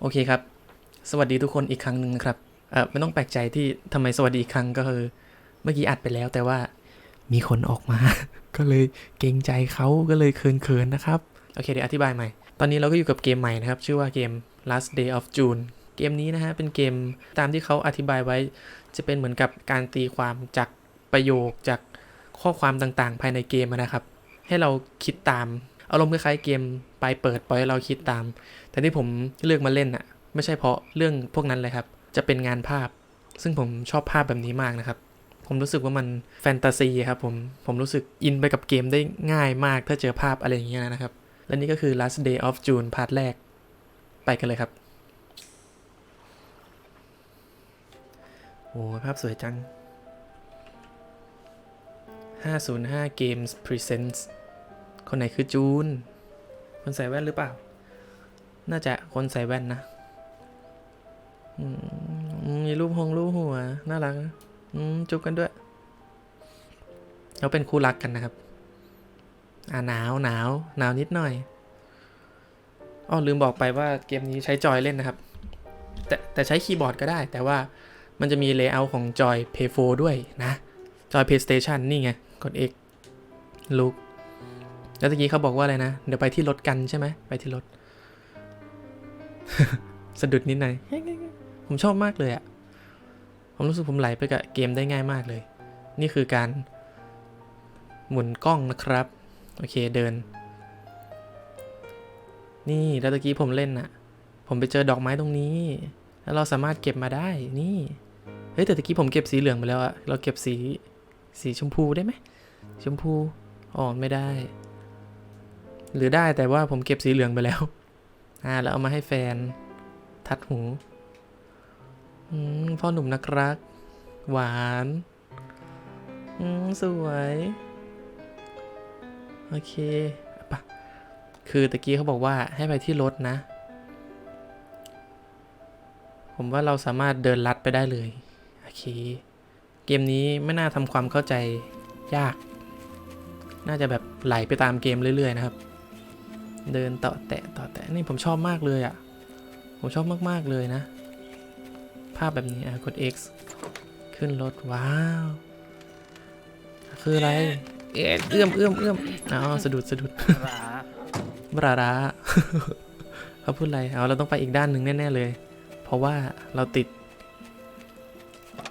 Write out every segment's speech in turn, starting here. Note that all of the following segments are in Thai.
โอเคครับ สวัสดีทุกคนอีกครั้งหนึ่งนะครับเออไม่ต้องแปลกใจที่ทำไมสวัสดีอีกครั้งก็คือ เมื่อกี้อัดไปแล้วแต่ว่ามีคนออกมา ก็เลยเกรงใจเขาก็เลยเขินๆนะครับ โอเคเดี๋ยวอธิบายใหม่ ตอนนี้เราก็อยู่กับเกมใหม่นะครับ ชื่อว่าเกม last day of June เกมนี้นะฮะเป็นเกมตามที่เขาอธิบายไว้ จะเป็นเหมือนกับการตีความจากประโยคจากข้อความต่างๆ ภายในเกมนะครับ ให้เราคิดตาม อารมณ์คล้ายๆเกมปลายเปิดปล่อยให้เราคิดตาม แต่ที่ผมเลือกมาเล่นอะไม่ใช่เพราะเรื่องพวกนั้นเลยครับ จะเป็นงานภาพ ซึ่งผมชอบภาพแบบนี้มากนะครับ ผมรู้สึกว่ามันแฟนตาซีครับผม ผมรู้สึกอินไปกับเกมได้ง่ายมากถ้าเจอภาพอะไรอย่างเงี้ยนะครับ และนี่ก็คือ last day of June พาร์ทแรก ไปกันเลยครับ โอ้ภาพสวยจัง 505 Games Presents คนไหนคือจูน คนใส่แว่นหรือเปล่า น่าจะคนใส่แว่นนะมีรูปหงรูปหัว น่ารักจุบกันด้วยเขาเป็นคู่รักกันนะครับ อ่าหนาวหนาวหนาวนิดหน่อยอ้อลืมบอกไปว่าเกมนี้ใช้จอยเล่นนะครับ แต่แต่ใช้คีย์บอร์ดก็ได้ แต่ว่ามันจะมีเลเยอร์ของจอย Play 4ด้วยนะ จอย PlayStation นี่ไง กด X ลูกแล้วตะกี้เขาบอกว่าอะไรนะ เดี๋ยวไปที่รถกันใช่ไหม ไปที่รถ สะดุดนิดหน่อยผมชอบมากเลยอะผมรู้สึกผมไหลไปกับเกมได้ง่ายมากเลย นี่คือการ หมุนกล้องนะครับ โอเคเดิน นี่แล้วตะกี้ผมเล่นน่ะผมไปเจอดอกไม้ตรงนี้ แล้วเราสามารถเก็บมาได้นี่ เฮ้ยแต่ตะกี้ผมเก็บสีเหลืองไปแล้วอะเราเก็บสีสีชมพูได้ไหมชมพูอ๋อไม่ได้ หรือได้แต่ว่าผมเก็บสีเหลืองไปแล้ว อ่า แล้วเอามาให้แฟน ทัดหู อืม พ่อหนุ่มนักรัก หวาน อืม สวย โอเคปะคือตะกี้เขาบอกว่าให้ไปที่รถนะ ผมว่าเราสามารถเดินลัดไปได้เลย โอเค เกมนี้ไม่น่าทำความเข้าใจยาก น่าจะแบบไหลไปตามเกมเรื่อย ๆ นะครับ เดินต่อแตะต่อแตะนี่ผมชอบมากเลยอะ่ะ ผมชอบมาก ๆ เลยนะ ภาพแบบนี้อะกด X ขึ้นรถ ว้าว คืออะไร เอ๊ะเอื้อมเอื้อมเอื้อมอ๋อสะดุดสะดุดบราระเขาพูดอะไรเอาเราต้องไปอีกด้านหนึ่งแน่ ๆ เลย เพราะว่าเราติด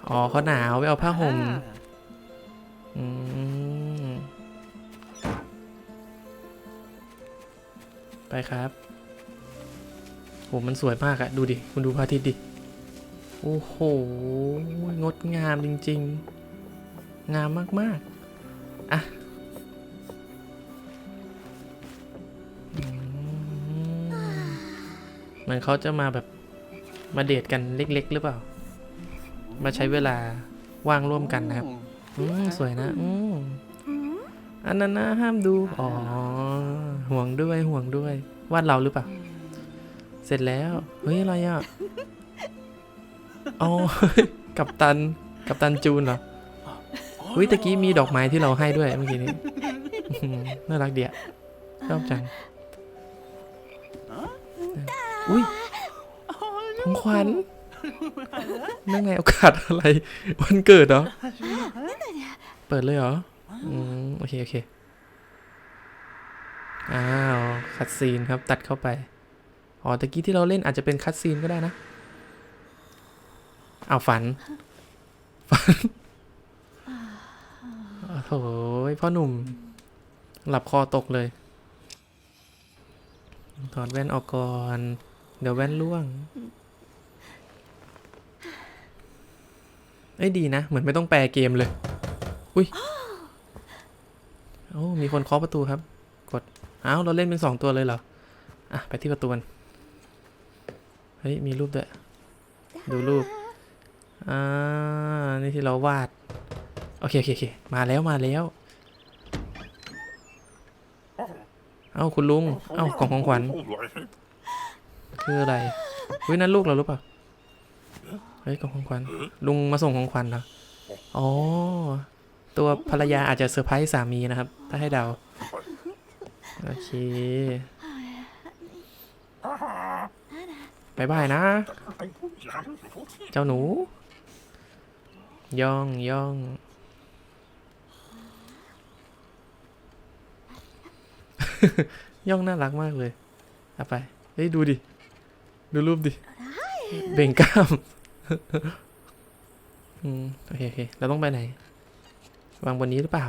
อ๋อเขาหนาวไปเอาผ้าห่มอืม ไปครับโหมันสวยมากอะดูดิ คุณดูพระอาทิตย์ดิ โอ้โห งดงามจริง ๆ งามมาก ๆ อะมเหมือนเขาจะมาแบบมาเดทกันเล็ก ๆ หรือเปล่า มาใช้เวลาว่างร่วมกันนะครับ อืมสวยนะ อืมอันนั้นนะห้ามดู อ๋อ ห่วงด้วยห่วงด้วย วาดเราหรือเปล่า เสร็จแล้ว เฮ้ย อะไรอะอ๋อกับตัน กับตันจูนเหรอเฮ้ยตะกี้มีดอกไม้ที่เราให้ด้วยเมื่อกี้นี้น่ารักเดียชอบจังอุ้ยของขวัญนั่นไงโอกาสอะไร วันเกิดเหรอ เปิดเลยเหรอ อืม โอเค โอเค อ้าวคัดซีนครับตัดเข้าไป อ๋อตะกี้ที่เราเล่นอาจจะเป็นคัดซีนก็ได้นะ เอาฝัน ฝันโอ้โหพ่อหนุ่ม หลับคอตกเลย ถอดแว่นออกก่อน เดี๋ยวแว่นล่วง เอ้ยดีนะ เหมือนไม่ต้องแปลเกมเลย อุ้ย โอ้ มีคนเคาะประตูครับ กด อ้าวเราเล่นเป็นสองตัวเลยเหรอ อะ ไปที่ประตูกัน เฮ้ย มีรูปด้วย ดูรูป อ่า นี่ที่เราวาด โอเคโอเคโอเคมาแล้วมาแล้ว เอ้าคุณลุง เอ้ากล่องของขวัญ คืออะไรเฮ้ยนั่นลูกเราหรือเปล่า เฮ้ยกล่องของขวัญ ลุงมาส่งของขวัญเหรอ อ๋อ ตัวภรรยาอาจจะเซอร์ไพรส์สามีนะครับ ถ้าให้เดา โอเคบายบายนะ เจ้าหนู ย่องย่องย่องน่ารักมากเลยเอาไปเฮ้ยดูดิ ดูรูปดิ เบ่งกล้ามอืมโอเคโอเคเราต้องไปไหน วางบนนี้หรือเปล่า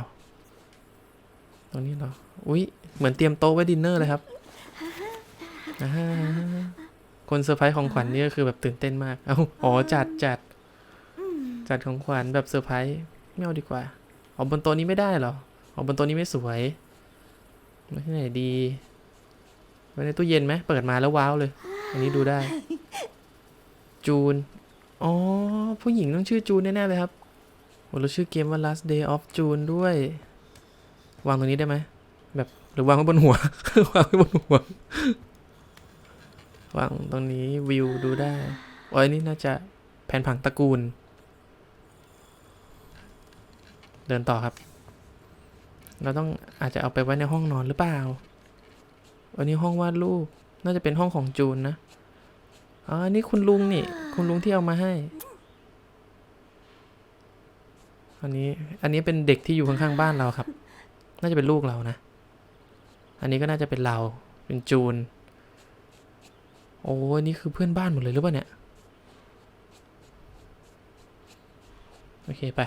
ตรงนี้เหรอ อุ๊ยเหมือนเตรียมโต๊ะไว้ดินเนอร์เลยครับคนเซอร์ไพรส์ของขวัญนี่ก็คือแบบตื่นเต้นมาก เอาอ๋อจัดจัด จัดของขวัญแบบเซอร์ไพรส์ไม่เอาดีกว่าเอ๋อบนโต๊ะนี้ไม่ได้เหรอเอ๋อบนโต๊ะนี้ไม่สวยไว้ที่ไหนดีไว้ในตู้เย็นไหมเปิดมาแล้วว้าวเลย อันนี้ดูได้ จูน อ๋อ ผู้หญิงต้องชื่อจูนแน่ๆเลยครับโอ้แล้วชื่อเกมว่า last day of June ด้วย วางตรงนี้ได้ไหม แบบหรือวางไว้บนหัว วางไว้บนหัว วางตรงนี้วิวดูได้โอ้ยนี่น่าจะแผนผังตระกูล เดินต่อครับ เราต้องอาจจะเอาไปไว้ในห้องนอนหรือเปล่าวันนี้ห้องวาดรูป น่าจะเป็นห้องของจูนนะ อ๋อ นี่คุณลุงนี่ คุณลุงที่เอามาให้ อันนี้ อันนี้เป็นเด็กที่อยู่ข้างๆบ้านเราครับ น่าจะเป็นลูกเรานะ อันนี้ก็น่าจะเป็นเราเป็นจูน โอ้ยนี่คือเพื่อนบ้านหมดเลยหรือเปล่าเนี่ย โอเค ไป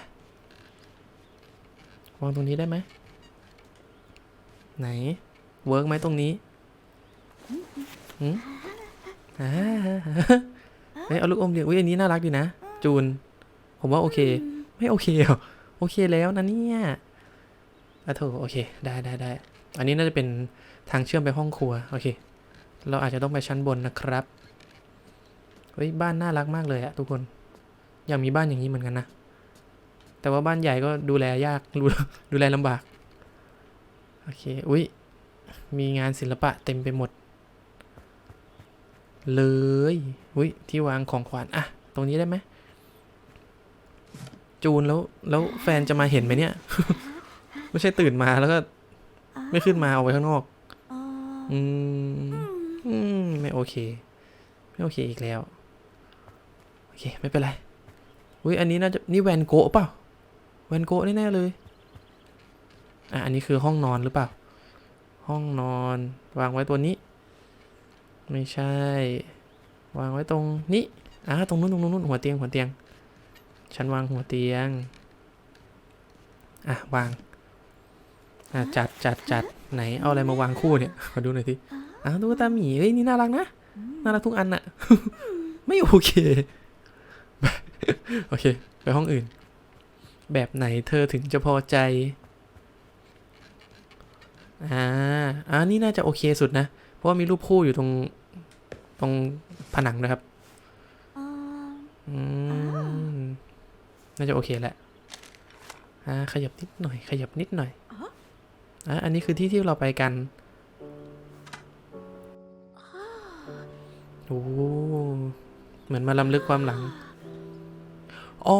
วางตรงนี้ได้ไหม ไหน เวิร์กไหมตรงนี้หืมอ่าเฮ้ยเอาลูกอมเลี้ยงอุ้ยอันนี้น่ารักดีนะ จูน ผมว่าโอเค ไม่โอเคเหรอ โอเคแล้วนะเนี่ยอะโถโอเค ได้ได้ได้ อันนี้น่าจะเป็นทางเชื่อมไปห้องครัว โอเค เราอาจจะต้องไปชั้นบนนะครับ เฮ้ย บ้านน่ารักมากเลยอะทุกคน อยากมีบ้านอย่างนี้เหมือนกันนะ แต่ว่าบ้านใหญ่ก็ดูแลยาก ดูดูแลลำบาก โอเค อุ้ย มีงานศิลปะเต็มไปหมด เลย อุ้ย ที่วางของขวัญอะตรงนี้ได้ไหม จูนแล้ว แล้วแฟนจะมาเห็นไหมเนี่ย ไม่ใช่ตื่นมาแล้วก็ ไม่ขึ้นมาเอาไว้ข้างนอก อืม อืม ไม่โอเค ไม่โอเคอีกแล้ว โอเค ไม่เป็นไร อุ้ยอันนี้น่าจะนี่แวนโกะเปล่า แวนโกะแน่ๆเลย อะ อันนี้คือห้องนอนหรือเปล่า ห้องนอน วางไว้ตัวนี้ ไม่ใช่ วางไว้ตรงนี้ อะตรงนู้นตรงนู้นตรงนู้นหัวเตียงหัวเตียง ฉันวางหัวเตียง อะ วาง อะจัดจัดจัดไหนเอาอะไรมาวางคู่เนี่ยขอดูหน่อยสิอ้าวตุ๊กตาหมีเฮ้ยนี่น่ารักนะน่ารักทุกอันน่ะไม่โอเคโอเค ไปห้องอื่น แบบไหนเธอถึงจะพอใจอ่าอ่านี่น่าจะโอเคสุดนะ เพราะว่ามีรูปคู่อยู่ตรงตรงผนังนะครับอืมน่าจะโอเคแหละอ่าขยับนิดหน่อย ขยับนิดหน่อย อ่าอันนี้คือที่ที่เราไปกัน โอ้เหมือนมาลำลึกความหลัง อ๋อ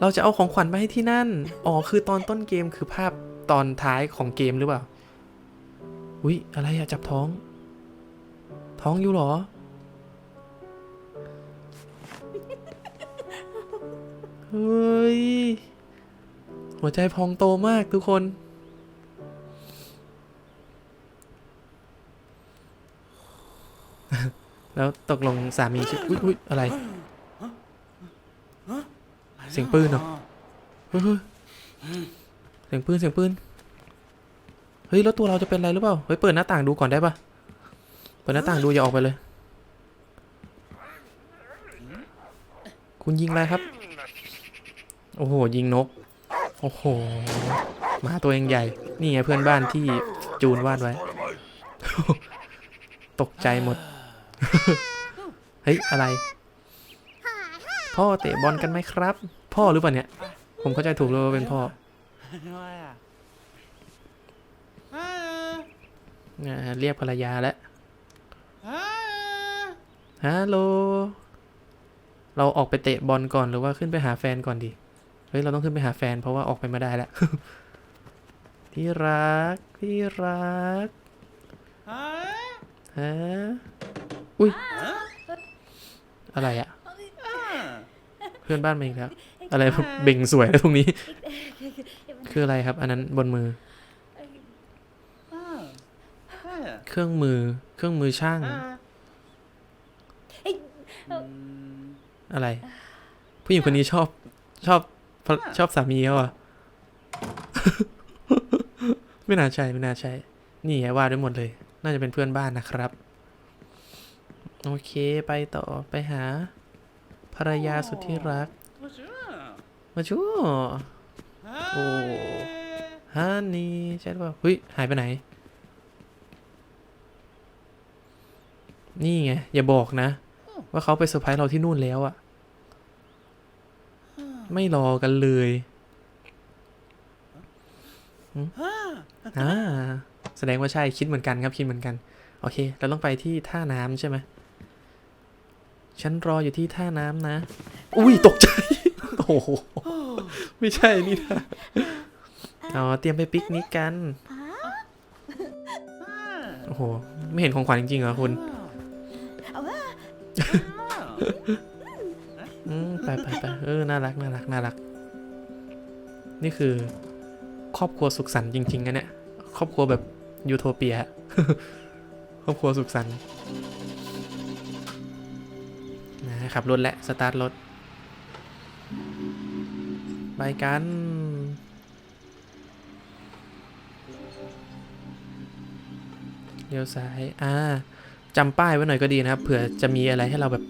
เราจะเอาของขวัญไปให้ที่นั่น อ๋อ คือตอนต้นเกมคือภาพตอนท้ายของเกมหรือเปล่า อุ๊ย อะไรอะจับท้อง ท้องอยู่เหรอ เฮ้ย หัวใจพองโตมากทุกคน แล้วตกลงสามีชื่ออุ๊ยอุ๊ยอะไร เสียงปืนเหรอเฮ้ยเฮ้ยเสียงปืนเสียงปืน เฮ้ย แล้วตัวเราจะเป็นอะไรหรือเปล่า เฮ้ย เปิดหน้าต่างดูก่อนได้ปะเปิดหน้าต่างดูอย่าออกไปเลย คุณยิงอะไรครับ โอ้โห ยิงนก โอ้โหหมาตัวเองใหญ่ นี่ไงเพื่อนบ้านที่จูนวาดไว้ ตกใจหมด เฮ้ย อะไร พ่อเตะบอลกันไหมครับ พ่อหรือเปล่าเนี่ย ผมเข้าใจถูกเลยว่าเป็นพ่อเรียกภรรยาแล้วฮัลโหล เราออกไปเตะบอลก่อนหรือว่าขึ้นไปหาแฟนก่อนดี เฮ้ย เราต้องขึ้นไปหาแฟนเพราะว่าออกไปไม่ได้แล้ว ที่รัก ที่รักฮะอุ้ย อะไรอะเพื่อนบ้านมาอีกแล้ว อะไรเบ่งสวยแล้วตรงนี้ คืออะไรครับ อันนั้นบนมือ เครื่องมือ เครื่องมือช่าง อะไร ผู้หญิงคนนี้ชอบชอบ ชอบสามีเขาเหรอะ ไม่น่าใช่ไม่น่าใช่ นี่ไงว่าด้วยหมดเลย น่าจะเป็นเพื่อนบ้านนะครับ โอเคไปต่อไปหา ภรรยาสุดที่รัก มาชูโอ้ฮันนี่ใช่หรือเปล่าเฮ้ยหายไปไหน นี่ไง อย่าบอกนะ ว่าเขาไปเซอร์ไพรส์เราที่นู่นแล้วอะ ไม่รอกันเลยหืมอ่าแสดงว่าใช่คิดเหมือนกันครับคิดเหมือนกัน โอเค เราต้องไปที่ท่าน้ำใช่ไหมฉันรออยู่ที่ท่าน้ำนะ อุ้ยตกใจ โอ้โห ไม่ใช่นี่นะอ๋อเตรียมไปปิกนิกกัน โอ้โห ไม่เห็นของขวัญจริงๆเหรอคุณ อืมไปไปไปเออ น่ารัก น่ารัก น่ารัก นี่คือ ครอบครัวสุขสันต์จริงๆนะเนี่ย ครอบครัวแบบยูโทเปีย ครอบครัวสุขสันต์นะขับรถและสตาร์ทรถ ไปกัน เลี้ยวซ้าย อ่าจำป้ายไว้หน่อยก็ดีนะครับ เผื่อจะมีอะไรให้เราแบบ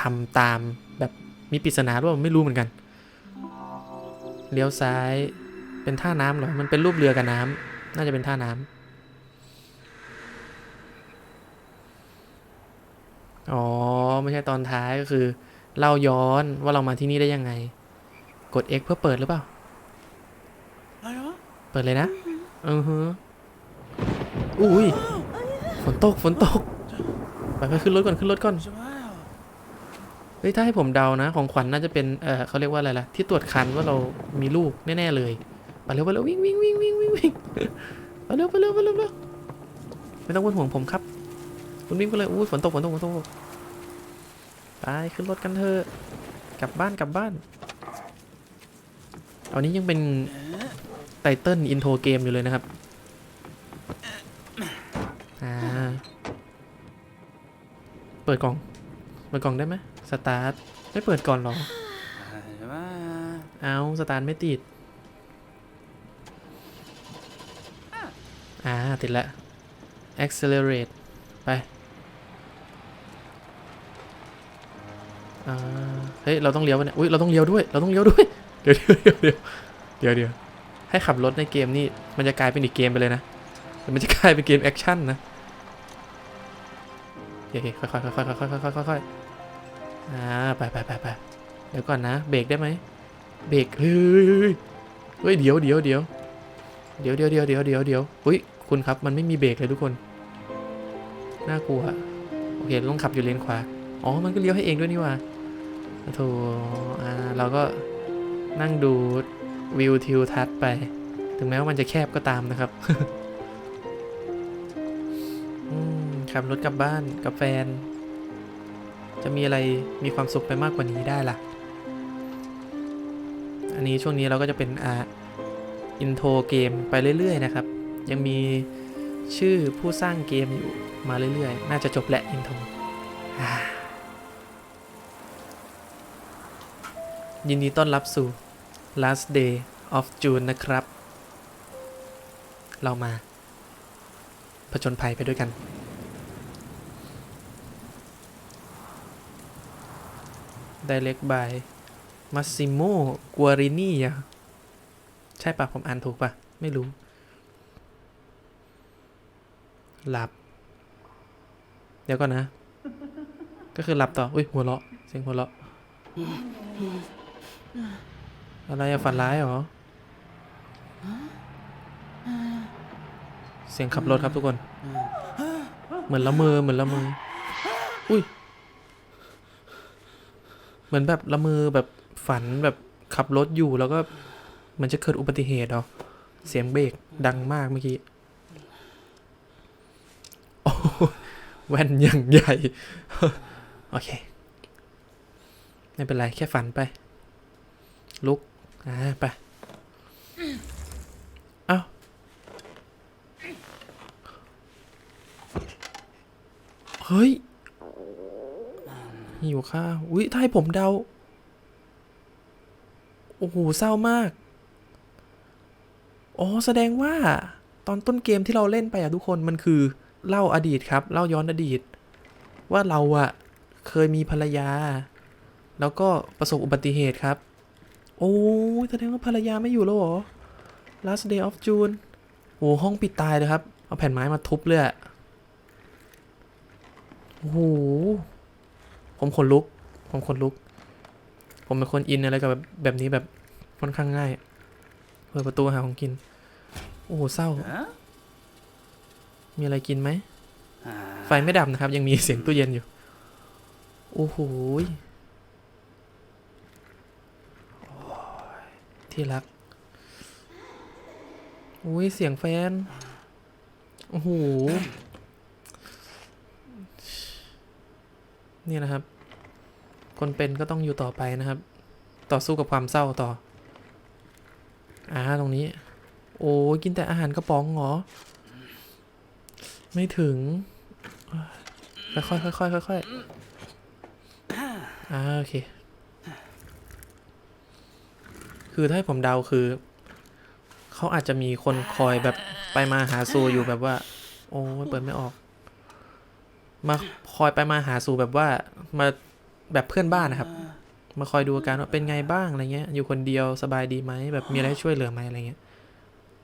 ทำตามแบบ มีปริศนาหรือเปล่าไม่รู้เหมือนกัน เลี้ยวซ้ายเป็นท่าน้ำเหรอ มันเป็นรูปเรือกับน้ำน่าจะเป็นท่าน้ำอ๋อ ไม่ใช่ตอนท้ายก็คือ เล่าย้อนว่าเรามาที่นี่ได้ยังไง กด X เพื่อเปิดหรือเปล่า เปิดเลยนะอือฮึอุ้ยฝนตกฝนตก ไปไปขึ้นรถก่อนขึ้นรถก่อนเฮ้ยถ้าให้ผมเดานะ ของขวัญน่าจะเป็นเออเขาเรียกว่าอะไรล่ะที่ตรวจคันว่าเรามีลูกแน่ๆเลยไปเร็วไปเร็ววิ่งวิ่งวิ่งวิ่งวิ่งวิ่งไปเร็วไปเร็วไปเร็วไปเร็วไม่ต้องเป็นห่วงผมครับ คุณวิ่งไปเลยอู้ฝนตกฝนตกฝนตกไปขึ้นรถกันเถอะกลับบ้านกลับบ้านตอนนี้ยังเป็นไตเติ้ลอินโทรเกมอยู่เลยนะครับอ่าเปิดกล่อง เปิดกล่องได้ไหม สตาร์ทไม่เปิดก่อนเหรอ เอาสตาร์ทไม่ติด อ่า ติดแล้ว accelerate ไปอ่าเฮ้ย เราต้องเลี้ยววะเนี่ย อุ้ย เราต้องเลี้ยวด้วย เราต้องเลี้ยวด้วย เดี๋ยวเดี๋ยวเดี๋ยวเดี๋ยวเดี๋ยวให้ขับรถในเกมนี่มันจะกลายเป็นอีกเกมไปเลยนะแต่มันจะกลายเป็นเกมแอคชั่นนะ โอเคค่อยๆค่อยๆค่อยๆค่อยๆค่อยๆค่ อ่าไปไปไปไปเดี๋ยวก่อนนะเบรกได้ไหมเบรกเฮ้ยเฮ้ยเดี๋ยวเดี๋ยวเดี๋ยวเดี๋ยวเดี๋ยวเดี๋ยวเดี๋ยวเดี๋ยวเดี๋ยวอุ้ยคุณครับมันไม่มีเบรกเลยทุกคนน่ากลัวโอเคต้องขับอยู่เลนขวาอ๋อมันก็เลี้ยวให้เองด้วยนี่ว่าโถอ่าเราก็นั่งดูวิวทิวทัศน์ไป ถึงแม้ว่ามันจะแคบก็ตามนะครับขับรถกลับบ้านกับแฟน จะมีอะไรมีความสุขไปมากกว่านี้ได้ล่ะ อันนี้ช่วงนี้เราก็จะเป็นอ่าอินโทรเกมไปเรื่อยๆนะครับ ยังมีชื่อผู้สร้างเกมอยู่มาเรื่อยๆ น่าจะจบแหละอินโทรยินดีต้อนรับสู่ last day of June นะครับ เรามาผจญภัยไปด้วยกัน Direct by Massimo Guarini อะใช่ปะผมอ่านถูกปะไม่รู้ หลับ เดี๋ยวก่อนนะ ก็คือหลับต่อ อุ้ยหัวเราะ เสียงหัวเราะ อะไรอะฝันร้ายเหรอ เสียงขับรถครับทุกคน เหมือนละเมอ เหมือนละเมอ อุ้ย มือนแบบละเมอแบบฝันแบบขับรถอยู่แล้วก็มันจะเกิดอุบัติเหตุเหรอเสียงเบรกดังมากเมื่อกี้โอ้โหแว่นอย่างใหญ่ โอเค ไม่เป็นไร แค่ฝันไป ลุก อ่า ไป เอ้า เฮ้ย หิวข้าวอุ้ยถ้าให้ผมเดา โอ้โห เศร้ามาก อ๋อ แสดงว่าตอนต้นเกมที่เราเล่นไปอะทุกคนมันคือเล่าอดีตครับ เล่าย้อนอดีต ว่าเราอะเคยมีภรรยา แล้วก็ประสบอุบัติเหตุครับ โอ้แสดงว่าภรรยาไม่อยู่แล้วเหรอ last day of June โอ้ห้องปิดตายเลยครับ เอาแผ่นไม้มาทุบเลยอะโอ้โห ผมขนลุก ผมขนลุก ผมเป็นคนอินอะไรกับแบบแบบนี้แบบค่อนข้างง่าย เปิดประตูหาของกิน โอ้โหเศร้า Huh? มีอะไรกินไหม Ah. ไฟไม่ดับนะครับ ยังมีเสียงตู้เย็นอยู่ โอ้โหยโอ้ยที่รัก อุ้ยเสียงแฟน โอ้โห นี่นะครับ คนเป็นก็ต้องอยู่ต่อไปนะครับ ต่อสู้กับความเศร้าต่อ อ่าตรงนี้ โอ้กินแต่อาหารกระป๋องเหรอ ไม่ถึง ค่อยๆค่อยๆค่อยๆอ่าโอเค คือถ้าให้ผมเดาคือ เขาอาจจะมีคนคอยแบบไปมาหาสู่อยู่แบบว่า โอ้เปิดไม่ออก มาคอยไปมาหาสู่แบบว่ามาแบบเพื่อนบ้านนะครับ มาคอยดูอาการว่าเป็นไงบ้างอะไรเงี้ย อยู่คนเดียวสบายดีไหมแบบมีอะไรให้ช่วยเหลือไหมอะไรเงี้ย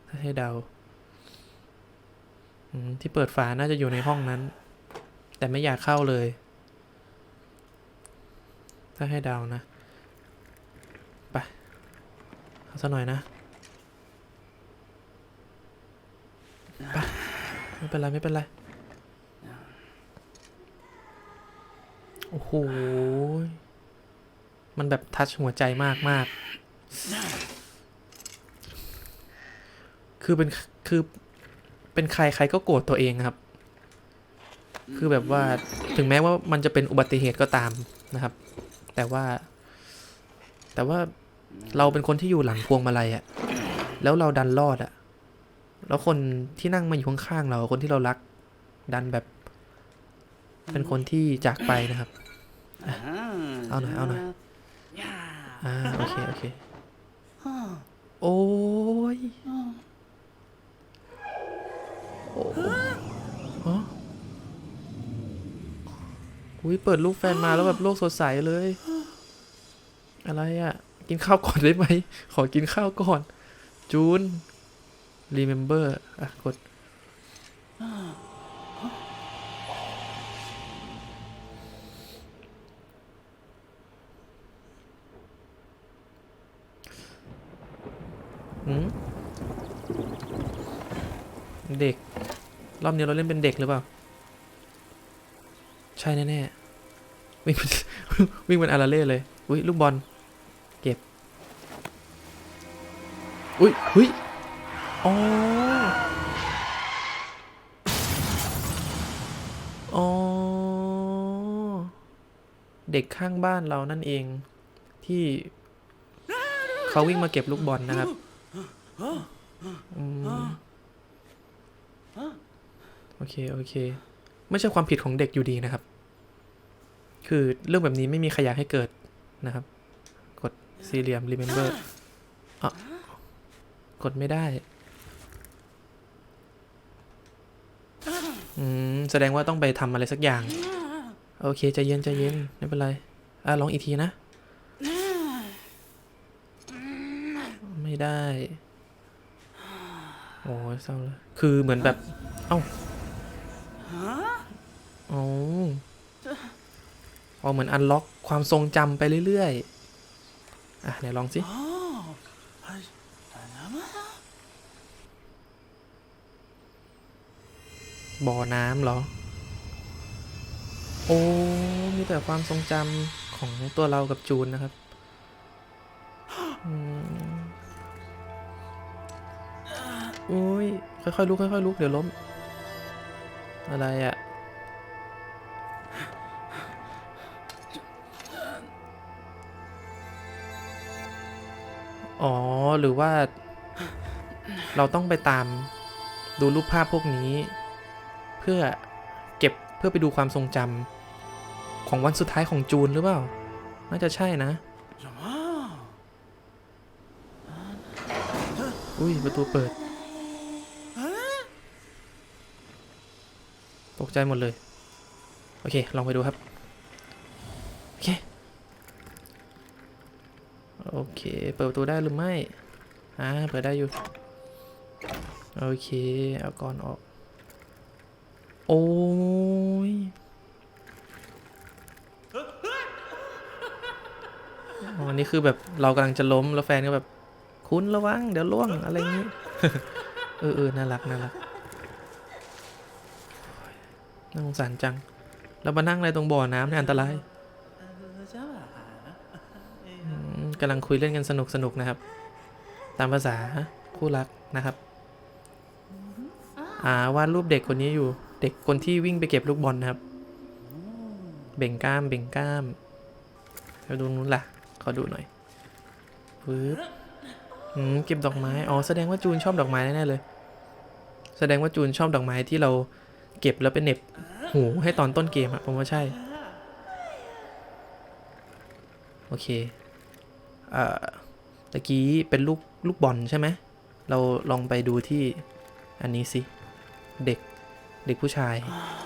ถ้าให้เดาอืมที่เปิดฝาน่าจะอยู่ในห้องนั้น แต่ไม่อยากเข้าเลย ถ้าให้เดานะไปเอาซะหน่อยนะไปไม่เป็นไรไม่เป็นไร โอ้โห มันแบบทัชหัวใจมากมาก คือเป็นคือเป็นใครใครก็โกรธตัวเองครับ คือแบบว่าถึงแม้ว่ามันจะเป็นอุบัติเหตุก็ตามนะครับ แต่ว่า แต่ว่าเราเป็นคนที่อยู่หลังพวงมาลัยอะแล้วเราดันรอดอะแล้วคนที่นั่งมาอยู่ข้างๆเราคนที่เรารัก ดันแบบ เป็นคนที่จากไปนะครับ Ah. เอาหน่อยเอาหน่อย Yeah. อ่าโอเคโอเคโอ้ยโอ้ฮะอุ้ยเปิดรูปแฟนมาแล้วแบบโลกสดใสเลย อะไรอะ่ะ กินข้าวก่อนได้ไหม ขอกินข้าวก่อน จูน remember อะ กด หืม เด็ก รอบนี้เราเล่นเป็นเด็กหรือเปล่า ใช่แน่ๆวิ่งวิ่งเป็นอาราเล่เลย อุ้ยลูกบอล เก็บ อุ้ยหุยอ๋ออ๋อ เด็กข้างบ้านเรานั่นเองที่เขาวิ่งมาเก็บลูกบอลนะครับ อืม โอเค โอเค ไม่ใช่ความผิดของเด็กอยู่ดีนะครับ คือเรื่องแบบนี้ไม่มีใครอยากให้เกิดนะครับ กดสี่เหลี่ยม remember อะกดไม่ได้ อืม แสดงว่าต้องไปทำอะไรสักอย่าง โอเคใจเย็นใจเย็น ไม่เป็นไร อะลองอีกทีนะ ไม่ได้ โอ้ยเศร้าเลย คือเหมือนแบบ เอ้า อ๋ออ๋อเหมือนอันล็อกความทรงจำไปเรื่อยๆ อะไหนลองสิ Oh. I- บ่อน้ำเหรอ โอ้ มีแต่ความทรงจำของตัวเรากับจูนนะครับอืมอุ้ย ค่อยๆลุกค่อยๆลุกเดี๋ยวล้ม อะไรอะอ๋อ หรือว่า เราต้องไปตามดูรูปภาพพวกนี้ เพื่อเก็บเพื่อไปดูความทรงจำของวันสุดท้ายของจูนหรือเปล่า น่าจะใช่นะ อุ้ยประตูเปิด กใจหมดเลย โอเค ลองไปดูครับ โอเค โอเค เปิดประตูได้หรือไม่ อ่า เปิดได้อยู่ โอเค เอาก่อนออก โอ้ยอันนี้คือแบบเรากำลังจะล้มแล้วแฟนก็แบบ คุณระวัง เดี๋ยวล่วงอะไรอย่างนี้ เออเออน่ารัก น่ารัก น่าสงสารจัง เรามานั่งอะไรตรงบ่อน้ำเนี่ยอันตรายกำลังคุยเล่นกันสนุกสนุกนะครับ ตามภาษาคู่รักนะครับ อ่าวาดรูปเด็กคนนี้อยู่ เด็กคนที่วิ่งไปเก็บลูกบอลนะครับ เบ่งกล้ามเบ่งกล้ามแล้วดูนู้นล่ะ ขอดูหน่อยปึ๊บเก็บดอกไม้ อ๋อ แสดงว่าจูนชอบดอกไม้แน่เลย แสดงว่าจูนชอบดอกไม้ที่เรา เก็บแล้วไปเน็บหูให้ตอนต้นเกมอะผมว่าใช่ โอเคเอ่อตะกี้เป็นลูกลูกบอลใช่ไหม เราลองไปดูที่อันนี้สิ เด็กเด็กผู้ชาย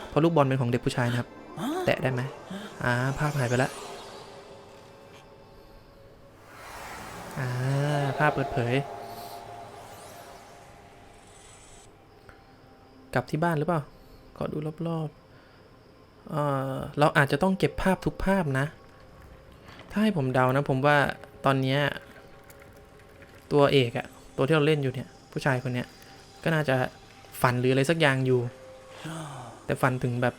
เพราะลูกบอลเป็นของเด็กผู้ชายนะครับ แตะได้ไหมอ่าภาพหายไปแล้วอ่าภาพเปิดเผย กลับที่บ้านหรือเปล่า ขอดูรอบๆเออเราอาจจะต้องเก็บภาพทุกภาพนะ ถ้าให้ผมเดานะผมว่าตอนนี้ตัวเอกอะตัวที่เราเล่นอยู่เนี่ย ผู้ชายคนเนี้ยก็น่าจะฝันหรืออะไรสักอย่างอยู่ แต่ฝันถึงแบบ？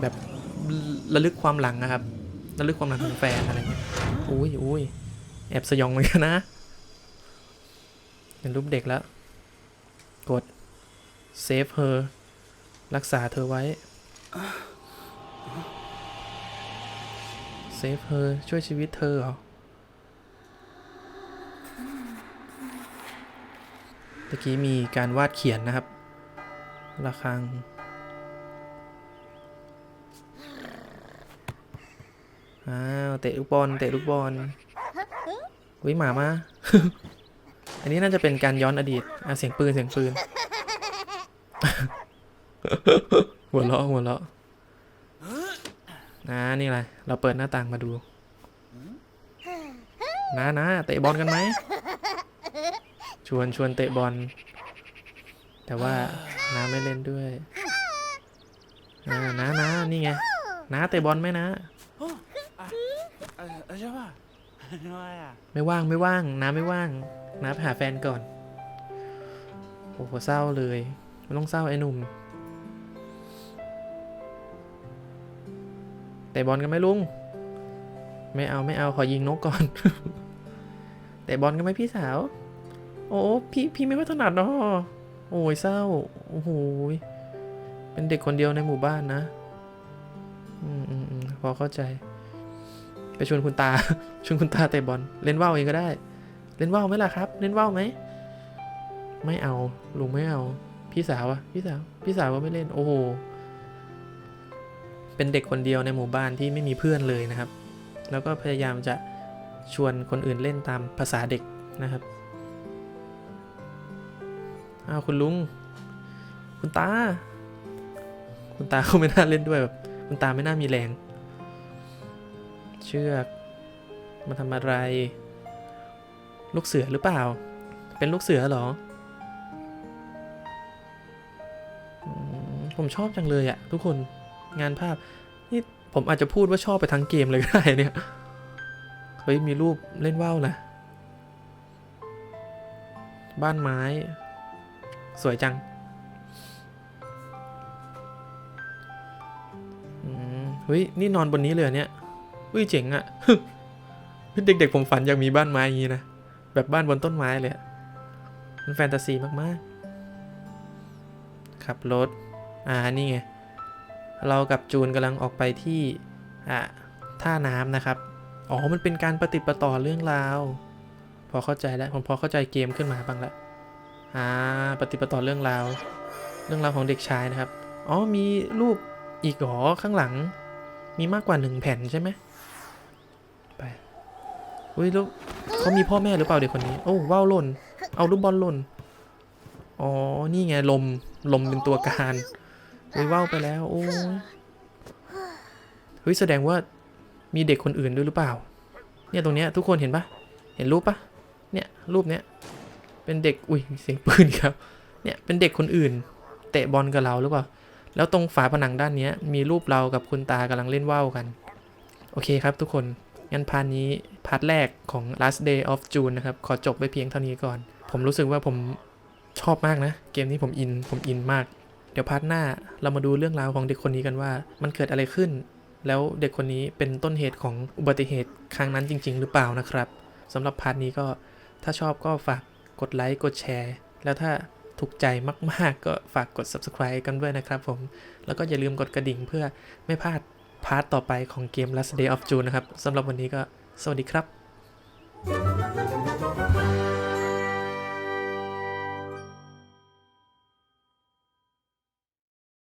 แบบระลึกความหลังนะครับระลึกความหลังของแฟนอะไรเงี้ยอุ้ยอุ้ยแอบสยองเหมือนกันนะเป็นรูปเด็กแล้ว กด save her รักษาเธอไว้ save her ช่วยชีวิตเธอเหรอ ตะกี้มีการวาดเขียนนะครับ ระฆัง อ้าว เตะลูกบอล เตะลูกบอลวิหมามา อันนี้น่าจะเป็นการย้อนอดีต อะ เสียงปืน เสียงปืน หัวเราะหัวเราะนะนี่อะไรเราเปิดหน้าต่างมาดูนะนะเตะบอลกันไหม ชวนชวนเตะบอล แต่ว่าน้าไม่เล่นด้วยน้าน้านานี่ไงน้าเตะบอลไหมนะไม่ว่างไม่ว่างน้าไม่ว่างน้าไปหาแฟนก่อน โอ้โหเศร้าเลย ไม่ต้องเศร้าไอ้หนุ่มะบอลกันไหมลุง ไม่เอาไม่เอาขอยิงนกก่อน เตะบอลกันไหมพี่สาว โอ้พี่พี่ไม่ค่อยถนัดเนาะโอ้ยเศร้า โอ้โหเป็นเด็กคนเดียวในหมู่บ้านนะ อืมอืมอืมพอเข้าใจ ไปชวนคุณตา ชวนคุณตาเตะบอล เล่นว่าวเองก็ได้ เล่นว่าวไหมล่ะครับ เล่นว่าวไหม ไม่เอา ลุงไม่เอา พี่สาวอะพี่สาว พี่สาวว่าไม่เล่น โอ้โห เป็นเด็กคนเดียวในหมู่บ้านที่ไม่มีเพื่อนเลยนะครับ แล้วก็พยายามจะชวนคนอื่นเล่นตามภาษาเด็กนะครับอ้าวคุณลุง คุณตา คุณตาเขาไม่น่าเล่นด้วยแบบคุณตาไม่น่ามีแรง เชือกมาทำอะไร ลูกเสือหรือเปล่า เป็นลูกเสือหรอ ผมชอบจังเลยอะทุกคน งานภาพ นี่ผมอาจจะพูดว่าชอบไปทั้งเกมเลยก็ได้เนี่ย เฮ้ย มีรูปเล่นว่าวนะ บ้านไม้ สวยจังอืมเฮ้ย นี่นอนบนนี้เลยเหรอเนี่ยอุ้ยเจ๋งอะเด็กๆผมฝันอยากมีบ้านไม้อย่างนี้นะ แบบบ้านบนต้นไม้เลยมันแฟนตาซีมากๆขับรถ อ่า นี่ไง เรากับจูนกำลังออกไปที่อ่าท่าน้ำนะครับ อ๋อ มันเป็นการปฏิดประต่อเรื่องราว พอเข้าใจแล้ว ผมพอเข้าใจเกมขึ้นมาบ้างละอ่า ปฏิปต่อเรื่องราว เรื่องราวของเด็กชายนะครับ อ๋อ มีรูปอีกหรอข้างหลัง มีมากกว่าหนึ่งแผ่นใช่ไหมไปอุ้ยแล้วเขามีพ่อแม่หรือเปล่าเด็กคนนี้ โอ้ว้าวหล่น เอาลูกบอลหล่น อ๋อ นี่ไงลม ลมเป็นตัวการ อุ้ยว้าวไปแล้ว โอ้ยเฮ้ยแสดงว่ามีเด็กคนอื่นด้วยหรือเปล่า เนี่ยตรงเนี้ยทุกคนเห็นปะเห็นรูปปะเนี่ยรูปเนี้ยเป็นเด็กอุ้ยมีเสียงปืนอีกครับ เนี่ยเป็นเด็กคนอื่น เตะบอลกับเราหรือเปล่า แล้วตรงฝาผนังด้านเนี้ยมีรูปเรากับคุณตากำลังเล่นว่าวกัน โอเคครับทุกคนงั้นพาร์ทนี้พาร์ทแรกของ last day of June นะครับ ขอจบไปเพียงเท่านี้ก่อน ผมรู้สึกว่าผมชอบมากนะ เกมนี้ผมอินผมอินมากเดี๋ยวพาร์ทหน้าเรามาดูเรื่องราวของเด็กคนนี้กันว่า มันเกิดอะไรขึ้น แล้วเด็กคนนี้เป็นต้นเหตุของอุบัติเหตุครั้งนั้นจริง ๆ หรือเปล่านะครับสำหรับพาร์ทนี้ก็ถ้าชอบก็ฝากกดไลค์กดแชร์ แล้วถ้าถูกใจมาก ๆ ก็ฝากกด subscribe กันด้วยนะครับผม แล้วก็อย่าลืมกดกระดิ่งเพื่อไม่พลาดพาร์ทต่อไปของเกม Last Day of June นะครับสำหรับวันนี้ก็สวัสดีครับ